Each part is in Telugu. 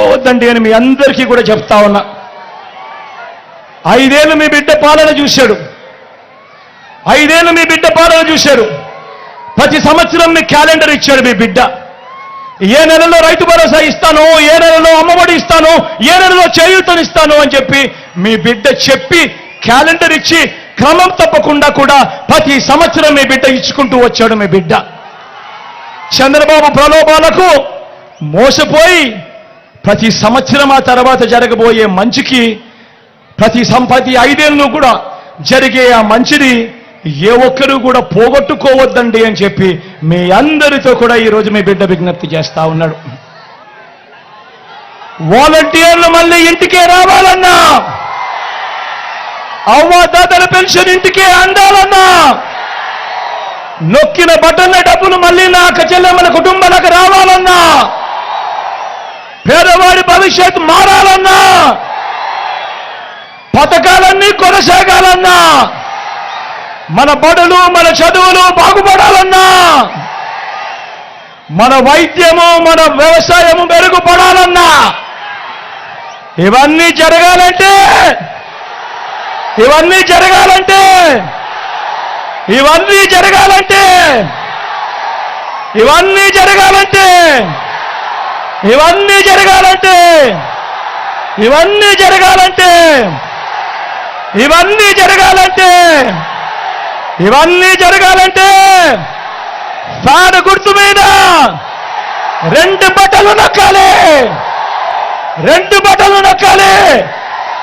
మోసపోవద్దండి అని మీ అందరికీ కూడా చెప్తా ఉన్నా. ఐదేళ్ళు మీ బిడ్డ పాలన చూశాడు. ఐదేళ్ళు మీ బిడ్డ పాలన చూశాడు. ప్రతి సంవత్సరం మీ క్యాలెండర్ ఇచ్చాడు మీ బిడ్డ. ఏ నెలలో రైతు భరోసా ఇస్తాను ఏ నెలలో అమ్మఒడి ఇస్తాను ఏ నెలలో చేయూతనిస్తాను అని చెప్పి మీ బిడ్డ చెప్పి క్యాలెండర్ ఇచ్చి క్రమం తప్పకుండా కూడా ప్రతి సంవత్సరం మీ బిడ్డ ఇచ్చుకుంటూ వచ్చాడు మీ బిడ్డ. చంద్రబాబు ప్రలోభాలకు మోసపోయి ప్రతి సంవత్సరం ఆ తర్వాత జరగబోయే మంచికి ప్రతి సంపతి ఐదేళ్ళు కూడా జరిగే ఆ మంచిని ఏ ఒక్కరూ కూడా పోగొట్టుకోవద్దండి అని చెప్పి మీ అందరితో కూడా ఈరోజు మీ బిడ్డ విజ్ఞప్తి చేస్తా ఉన్నాడు. వాలంటీర్లు మళ్ళీ ఇంటికే రావాలన్నా అవ్వాదాతల పెన్షన్ ఇంటికే అందాలన్నా నొక్కిన బటన్ల డబ్బులు మళ్ళీ నా చెల్లెమ్మల కుటుంబాలకు రావాలన్నా భవిష్యత్ మారాలన్నా పథకాలన్నీ కొనసాగాలన్నా మన బడులు మన చదువులు బాగుపడాలన్నా మన వైద్యము మన వ్యవసాయము మెరుగుపడాలన్నా ఇవన్నీ జరగాలంటే ఇవన్నీ జరగాలంటే ఇవన్నీ జరగాలంటే ఇవన్నీ జరగాలంటే ఇవన్నీ జరగాలంటే ఇవన్నీ జరగాలంటే ఇవన్నీ జరగాలంటే ఇవన్నీ జరగాలంటే సాడు గుర్తు మీద రెండు బట్టలు నొక్కాలి. రెండు బట్టలు నొక్కాలి.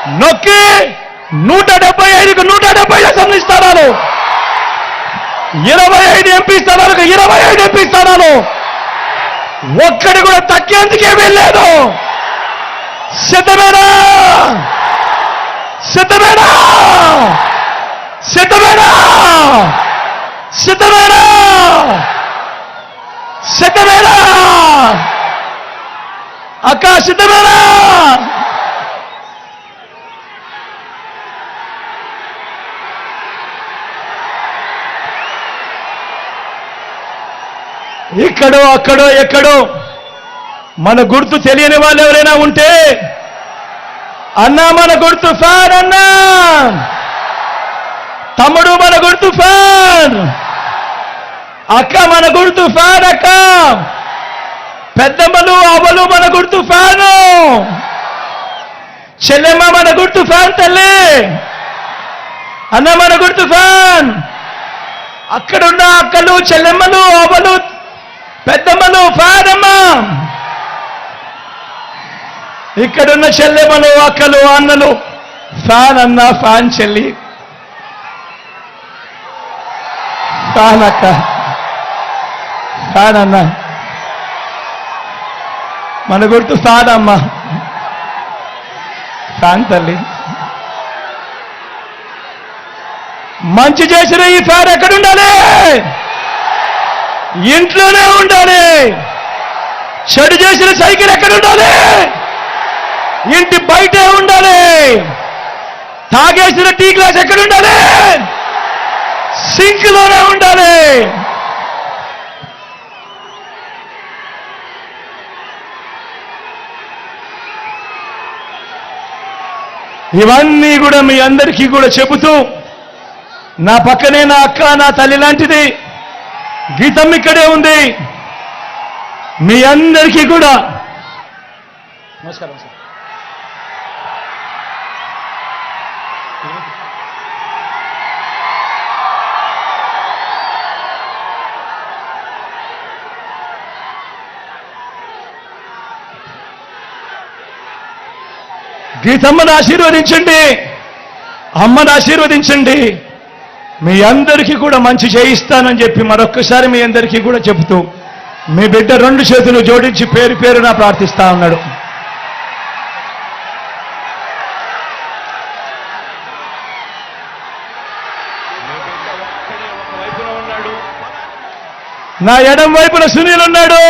నొక్కి నూట డెబ్బై ఐదుకు నూట డెబ్బై అసెంబ్లీ స్థానాలు ఇరవై ఐదు ఎంపీ స్థానాలకు ఇరవై ఐదు ఎంపీ స్థానాలు ఒక్కడు కూడా తగ్గేందుకే వెళ్ళలేదు సిద్ధమేనా? సిద్ధమేనా? సిద్ధమేనా? సిద్ధమేనా? సిద్ధమేనా? అక్క సిద్ధమేనా? ఇక్కడో అక్కడో ఎక్కడో. మన గుర్తు తెలియని వాళ్ళు ఎవరైనా ఉంటే అన్నా మన గుర్తు ఫ్యాన్ అన్నా. తమ్ముడు మన గుర్తు ఫ్యాన్. అక్క మన గుర్తు ఫ్యాన్ అక్క. పెద్దమ్మలు అవలు మన గుర్తు ఫ్యాను. చెల్లెమ్మ మన గుర్తు ఫ్యాన్ తల్లి. అన్న మన గుర్తు ఫ్యాన్. అక్కడున్న అక్కలు చెల్లెమ్మలు చెల్లెమ్మలు పెద్దమ్మలు ఇక్కడున్న చెల్లెమ్మలు అక్కలు అన్నలు ఫ్యాన్ అన్న ఫ్యాన్ చెల్లి ఫ్యాన్ అక్క ఫ్యాన్ అన్న మన గుర్తు ఫ్యాన్ అమ్మ ఫ్యాన్ తల్లి మంచి చేసిన ఈ ఫ్యాన్ ఎక్కడుండాలి? ఇంట్లోనే ఉండాలి. చెడు చేసిన సైకిల్ ఎక్కడ ఉండాలి? ఇంటి బయటే ఉండాలి. తాగేసిన టీ గ్లాస్ ఎక్కడ ఉండాలి? సింక్లోనే ఉండాలి. ఇవన్నీ కూడా మీ అందరికీ కూడా చెబుతూ నా పక్కనే నా అక్క నా తల్లి లాంటిది. గీతం ఇక్కడే ఉంది. మీ అందరికీ కూడా. నమస్కారం సార్. గీతమ్మను ఆశీర్వదించండి. అమ్మను ఆశీర్వదించండి. మీ అందరికీ కూడా మంచి చేయిస్తానని చెప్పి మరొక్కసారి మీ అందరికీ కూడా చెబుతూ మీ బిడ్డ రెండు చేతులు జోడించి పేరు పేరున ప్రార్థిస్తా ఉన్నాడు. నా ఎడం వైపున సునీల్ ఉన్నాడు.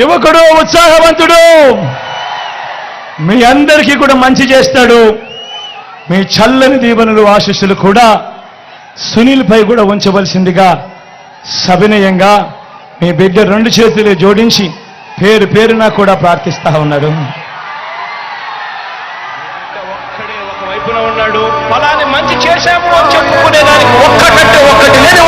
యువకుడు ఉత్సాహవంతుడు. మీ అందరికీ కూడా మంచి చేస్తాడు. మీ చల్లని దీవెనలు ఆశీస్సులు కూడా సునీల్పై కూడా ఉంచవలసిందిగా సవినయంగా మీ బిడ్డ రెండు చేతులు జోడించి పేరు పేరున కూడా ప్రార్థిస్తా ఉన్నాడు. ఒక్కడే ఒక ఉన్నాడు. ఫలాన్ని మంచి చేశాము అని చెప్పుకునేదానికి ఒక్కటంటే ఒక్కటి